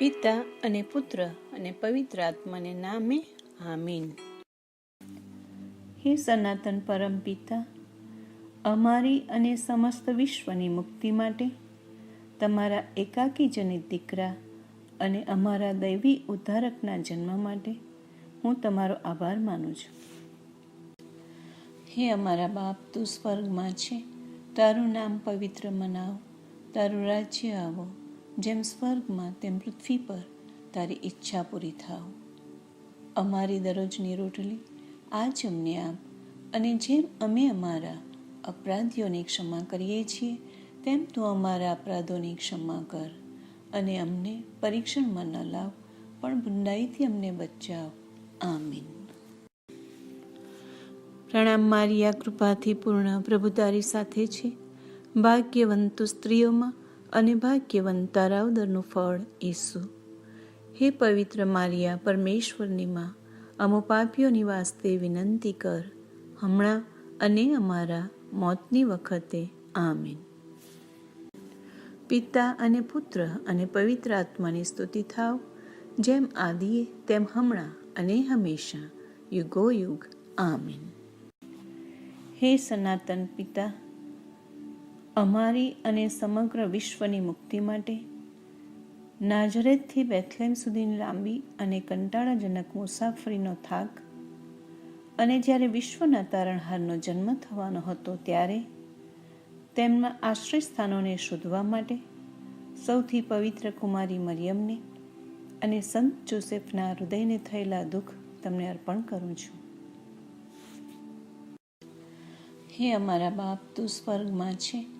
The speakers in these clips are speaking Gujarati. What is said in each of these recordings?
પિતા અને પુત્ર અને પવિત્ર આત્માને નામે આમીન. હે સનાતન પરમ પિતા અમારી અને સમસ્ત વિશ્વની મુક્તિ માટે તમારા એકાકી જનિત દીકરા અને અમારા દૈવી ઉદ્ધારકના જન્મ માટે હું તમારો આભાર માનું છું. હે અમારા બાપ તું સ્વર્ગમાં છે. તારું નામ પવિત્ર મનાવ. તારું રાજ્ય આવો. જેમ સ્વર્ગમાં તેમ પૃથ્વી પર તારી ઈચ્છા પૂરી થાવ. અમારી દરરોજની રોટલી આજ અમને આપ અને જેમ અમે અમારા અપરાધીઓની ક્ષમા કરીએ છીએ, તેમ તું અમારા અપરાધોની ક્ષમા કર અને અમને પરીક્ષણમાં ન લાવ, પણ ભૂંડાઈથી અમને બચાવ. આમીન. પ્રણામ મારી આ કૃપાથી પૂર્ણ પ્રભુ તારી સાથે છે. ભાગ્યવંતુ સ્ત્રીઓમાં અને ભાગ્યવંત તારાવદરનું ફળ ઈસુ. હે પવિત્ર મારિયા, પરમેશ્વરની માં, અમો પાપીઓની વાસ્તે વિનંતી કર. હમણાં અને અમારા મોતની વખતે. આમીન. પિતા અને પુત્ર અને પવિત્ર આત્માની સ્તુતિ થાવ. જેમ આદિએ, તેમ હમણાં અને હંમેશા યુગો યુગ આમીન. હે સનાતન પિતા અમારી અને સમગ્ર વિશ્વની મુક્તિ માટે નાજરેતથી બેથલેમ સુધીની લાંબી અને કંટાળાજનક મુસાફરીનો થાક અને જ્યારે વિશ્વના તારણહારનો જન્મ થવાનો હતો ત્યારે તેમના આશ્રય સ્થાનોને શોધવા માટે સૌથી પવિત્ર કુમારી મરિયમને અને સંત જોસેફના હૃદયને થયેલા દુઃખ તમને અર્પણ કરું છું. હે અમારા બાપ, તું સ્વર્ગમાં છે.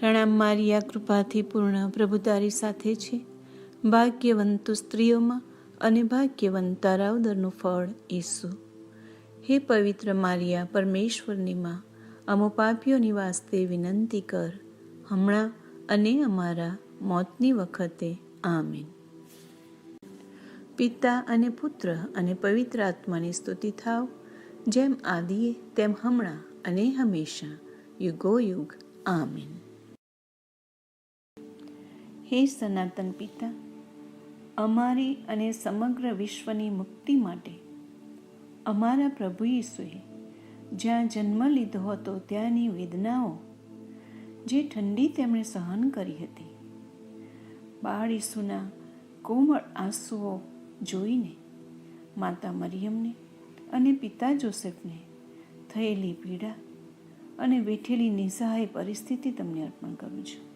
પ્રણામ મારિયા કૃપાથી પૂર્ણ પ્રભુ તારી સાથે છે. ભાગ્યવંતુ સ્ત્રીઓમાં અને ભાગ્યવંત તારાવદરનું ફળ ઈસુ. હે પવિત્ર મારિયા પરમેશ્વરની માં, અમો પાપીઓની વાસ્તે વિનંતી કર, હમણાં અને અમારા મોતની વખતે. આમીન. પિતા અને પુત્ર અને પવિત્ર આત્માની સ્તુતિ થાવ, જેમ આદિએ તેમ હમણાં અને હંમેશા યુગો યુગ આમીન. હે સનાતન પિતા, અમારી અને સમગ્ર વિશ્વની મુક્તિ માટે અમારા પ્રભુ ઈસુએ જ્યાં જન્મ લીધો હતો ત્યાંની વેદનાઓ જે ઠંડી તેમણે સહન કરી હતી, બાળ ઈસુના કોમળ આંસુઓ જોઈને માતા મરિયમને અને પિતા જોસેફને થયેલી પીડા અને વેઠેલી નિસહાય પરિસ્થિતિ તમને અર્પણ કરું છું.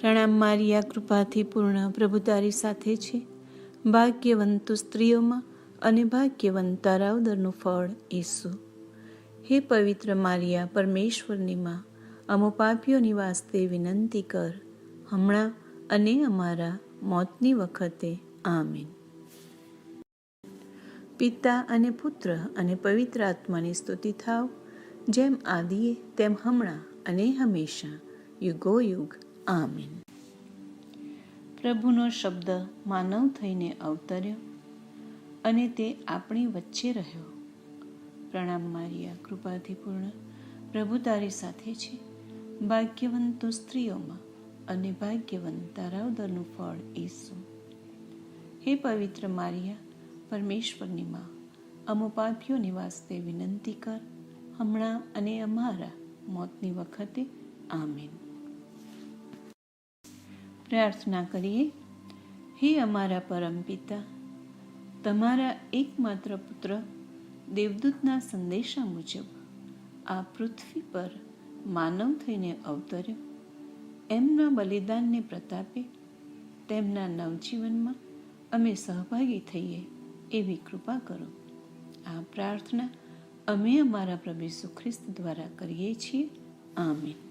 પ્રણામ મારિયા કૃપાથી પૂર્ણ પ્રભુ તારી સાથે છે. ભાગ્યવંતુ સ્ત્રીઓમાં અને ભાગ્યવંત તારાવદરનું ફળ ઈસુ. હે પવિત્ર મારિયા, પરમેશ્વરની માં, અમો પાપીઓની વાસ્તે વિનંતી કર. હમણાં અને અમારા મોતની વખતે. આમીન. પિતા અને પુત્ર અને પવિત્ર આત્માની સ્તુતિ થાવ. જેમ આદિએ, તેમ હમણાં અને હંમેશા યુગો યુગ આમીન. પ્રભુનો શબ્દ માનવ થઈને અવતર્યો અને તે આપણી વચ્ચે રહ્યો. પ્રણામ મારિયા કૃપાથી પૂર્ણ પ્રભુ તારી સાથે છે. ભાગ્યવંતો સ્ત્રીઓમાં અને ભાગ્યવંત તારા ફળ ઈસુ. હે પવિત્ર મારિયા, પરમેશ્વરની માં અમો પાપીઓની વાસ્તે વિનંતી કર. હમણાં અને અમારા મોતની વખતે, આમીન. પ્રાર્થના કરીએ. હે અમારા પરમ પિતા તમારા એકમાત્ર પુત્ર દેવદૂતના સંદેશા મુજબ આ પૃથ્વી પર માનવ થઈને અવતર્યો. એમના બલિદાનને પ્રતાપે તેમના નવજીવનમાં અમે સહભાગી થઈએ એવી કૃપા કરો. આ પ્રાર્થના અમે અમારા પ્રભુ ખ્રિસ્ત દ્વારા કરીએ છીએ. આમીન.